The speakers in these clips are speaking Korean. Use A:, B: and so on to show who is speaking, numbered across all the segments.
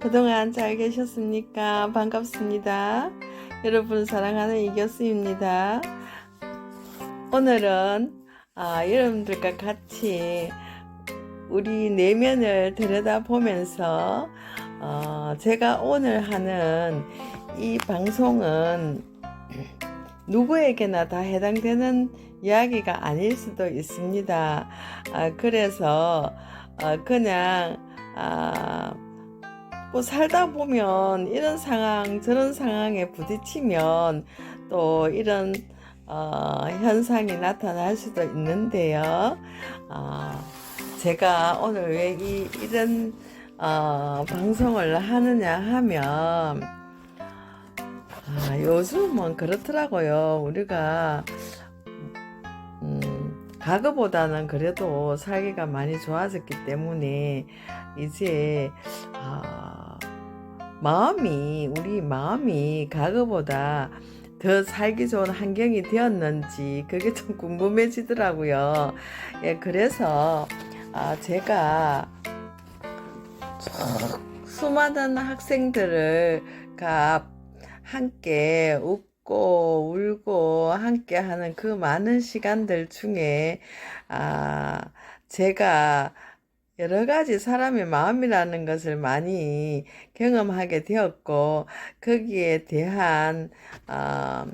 A: 그동안 잘 계셨습니까? 반갑습니다. 여러분 사랑하는 이교수입니다. 오늘은 아, 여러분들과 같이 우리 내면을 들여다보면서 어, 제가 오늘 하는 이 방송은 누구에게나 다 해당되는 이야기가 아닐 수도 있습니다. 아, 그래서 어, 그냥 아, 뭐 살다 보면 이런 상황 저런 상황에 부딪히면 또 이런 어, 현상이 나타날 수도 있는데요. 어, 제가 오늘 왜 이, 이런 어, 방송을 하느냐 하면 아, 요즘은 그렇더라고요. 우리가 음, 과거보다는 그래도 살기가 많이 좋아졌기 때문에 이제 아, 마음이 우리 마음이 과거보다 더 살기 좋은 환경이 되었는지 그게 좀 궁금해지더라고요. 예, 그래서 아, 제가 수많은 학생들을 가 함께 웃고 울고 함께 하는 그 많은 시간들 중에 아, 제가 여러 가지 사람의 마음이라는 것을 많이 경험하게 되었고 거기에 대한 어,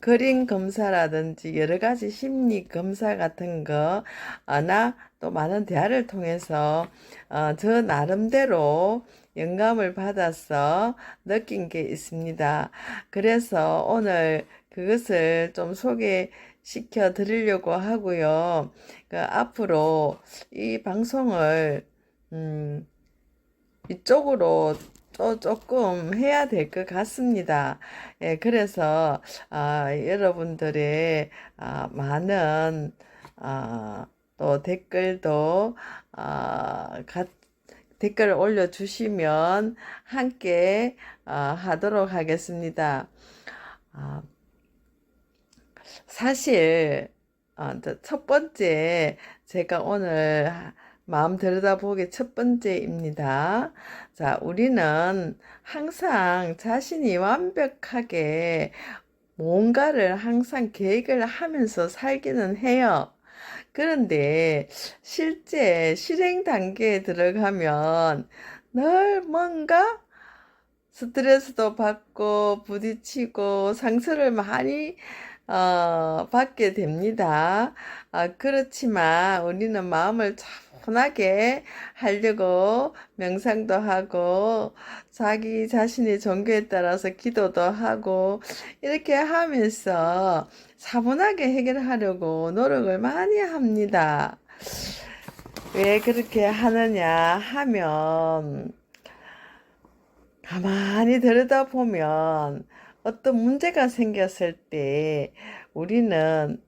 A: 그림 검사라든지 여러 가지 심리 검사 같은 거나 또 많은 대화를 통해서 어, 저 나름대로 영감을 받아서 느낀 게 있습니다. 그래서 오늘 그것을 좀 소개 시켜 드리려고 하고요. 그 앞으로 이 방송을 음, 이쪽으로 또 조금 해야 될 것 같습니다. 예, 그래서 아, 여러분들의 아, 많은 아, 또 댓글도 아, 가, 댓글을 올려주시면 함께 아, 하도록 하겠습니다. 아, 사실 어, 저첫 번째 제가 오늘 마음 들여다보기 첫 번째입니다. 자, 우리는 항상 자신이 완벽하게 뭔가를 항상 계획을 하면서 살기는 해요. 그런데 실제 실행 단계에 들어가면 늘 뭔가 스트레스도 받고 부딪히고 상처를 많이 어, 받게 됩니다. 아, 그렇지만 우리는 마음을 차분하게 하려고 명상도 하고 자기 자신의 종교에 따라서 기도도 하고 이렇게 하면서 차분하게 해결하려고 노력을 많이 합니다. 왜 그렇게 하느냐 하면 가만히 들여다보면 어떤 문제가 생겼을 때 우리는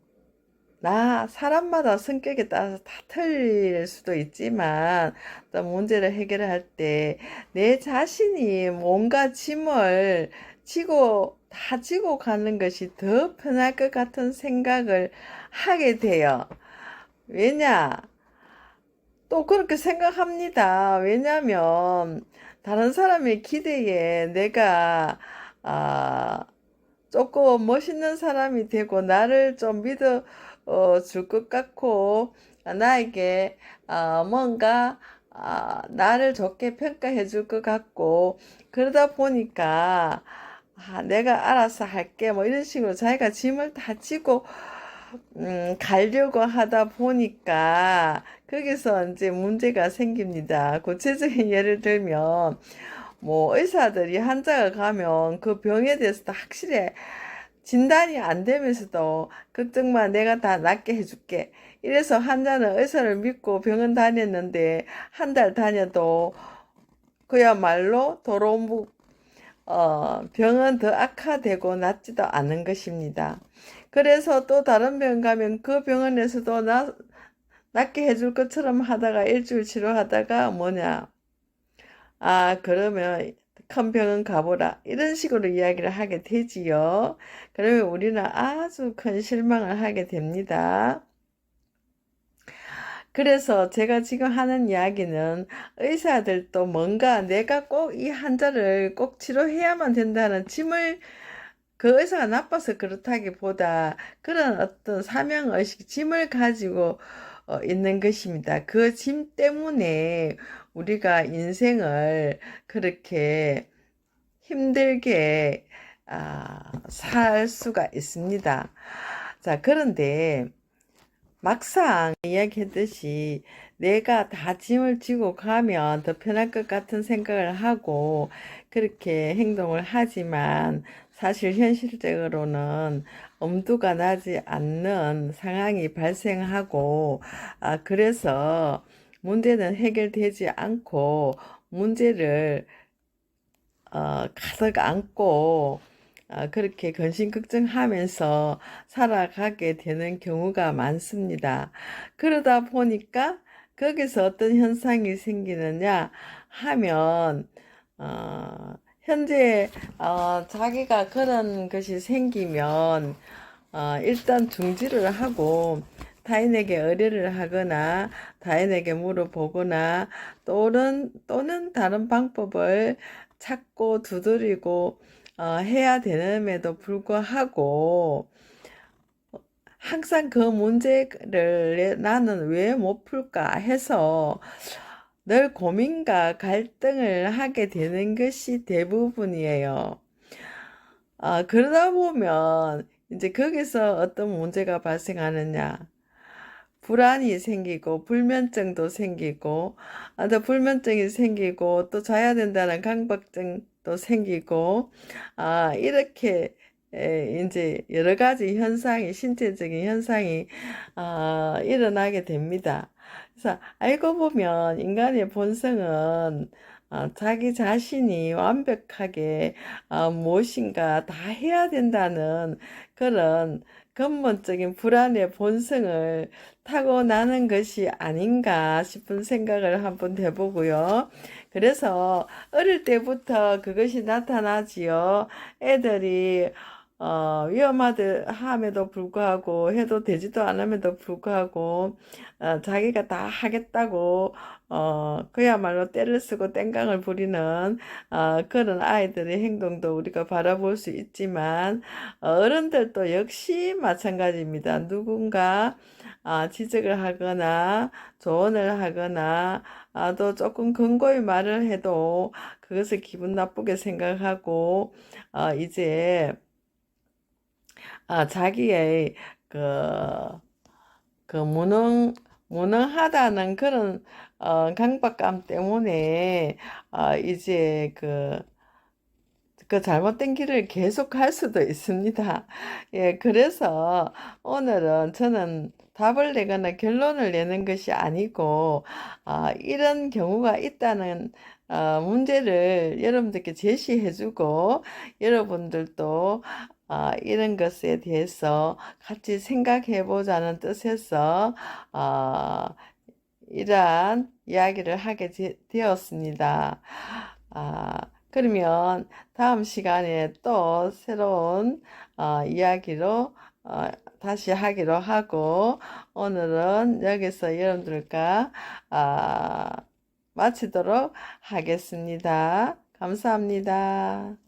A: 나 사람마다 성격에 따라서 다 틀릴 수도 있지만 또 문제를 해결할 때 내 자신이 뭔가 짐을 지고 다 지고 가는 것이 더 편할 것 같은 생각을 하게 돼요. 왜냐? 또 그렇게 생각합니다. 왜냐면 다른 사람의 기대에 내가 아, 조금 멋있는 사람이 되고 나를 좀 믿어 어, 줄 것 같고 나에게 아, 뭔가 아, 나를 좋게 평가해 줄 것 같고 그러다 보니까 아, 내가 알아서 할게 뭐 이런 식으로 자기가 짐을 다 지고 음, 가려고 하다 보니까 거기서 이제 문제가 생깁니다. 구체적인 예를 들면 뭐 의사들이 환자가 가면 그 병에 대해서 도 확실히 진단이 안 되면서도 걱정 마 내가 다 낫게 해줄게. 이래서 환자는 의사를 믿고 병원 다녔는데 한 달 다녀도 그야말로 도로 어, 병은 더 악화되고 낫지도 않은 것입니다. 그래서 또 다른 병 가면 그 병원에서도 나, 낫게 해줄 것처럼 하다가 일주일 치료하다가 뭐냐. 아, 그러면 큰 병원 가보라. 이런 식으로 이야기를 하게 되지요. 그러면 우리는 아주 큰 실망을 하게 됩니다. 그래서 제가 지금 하는 이야기는 의사들도 뭔가 내가 꼭 이 환자를 꼭 치료해야만 된다는 짐을 그 의사가 나빠서 그렇다기보다 그런 어떤 사명의식, 짐을 가지고 어, 있는 것입니다. 그 짐 때문에 우리가 인생을 그렇게 힘들게 아, 살 수가 있습니다. 자, 그런데 막상 이야기했듯이 내가 다 짐을 지고 가면 더 편할 것 같은 생각을 하고 그렇게 행동을 하지만 사실 현실적으로는 엄두가 나지 않는 상황이 발생하고 아, 그래서 문제는 해결되지 않고 문제를 어, 가득 안고 아, 그렇게 근심걱정하면서 살아가게 되는 경우가 많습니다. 그러다 보니까 거기서 어떤 현상이 생기느냐 하면 어, 현재 어, 자기가 그런 것이 생기면 어, 일단 중지를 하고 타인에게 의뢰를 하거나 타인에게 물어보거나 또는 또는 다른 방법을 찾고 두드리고 어, 해야 되는데도 불구하고 항상 그 문제를 나는 왜 못 풀까 해서 늘 고민과 갈등을 하게 되는 것이 대부분이에요. 아, 그러다 보면 이제 거기서 어떤 문제가 발생하느냐. 불안이 생기고 불면증도 생기고 아, 또 불면증이 생기고 또 자야 된다는 강박증도 생기고 아, 이렇게 에, 이제 여러 가지 현상이 신체적인 현상이 아, 일어나게 됩니다. 그래서 알고 보면 인간의 본성은 어, 자기 자신이 완벽하게 어, 무엇인가 다 해야 된다는 그런 근본적인 불안의 본성을 타고나는 것이 아닌가 싶은 생각을 한번 해보고요. 그래서 어릴 때부터 그것이 나타나지요. 애들이 어, 위험하함에도 불구하고 해도 되지도 않음에도 불구하고 어, 자기가 다 하겠다고 어, 그야말로 때를 쓰고 땡깡을 부리는 어, 그런 아이들의 행동도 우리가 바라볼 수 있지만 어른들도 역시 마찬가지입니다. 누군가 아, 지적을 하거나 조언을 하거나 아, 또 조금 근거의 말을 해도 그것을 기분 나쁘게 생각하고 어, 이제 아, 자기의 그, 그 무능, 무능하다는 그런 어, 강박감 때문에 어, 이제 그, 그 잘못된 길을 계속 갈 수도 있습니다. 예, 그래서 오늘은 저는 답을 내거나 결론을 내는 것이 아니고, 어, 이런 경우가 있다는 어, 문제를 여러분들께 제시해주고, 여러분들도 어, 이런 것에 대해서 같이 생각해 보자는 뜻에서 어, 이러한 이야기를 하게 되 었습니다. 아, 그러면 다음 시간에 또 새로운 어, 이야기로 어, 다시 하기로 하고 오늘은 여기서 여러분들과 아, 마치도록 하겠습니다. 감사합니다.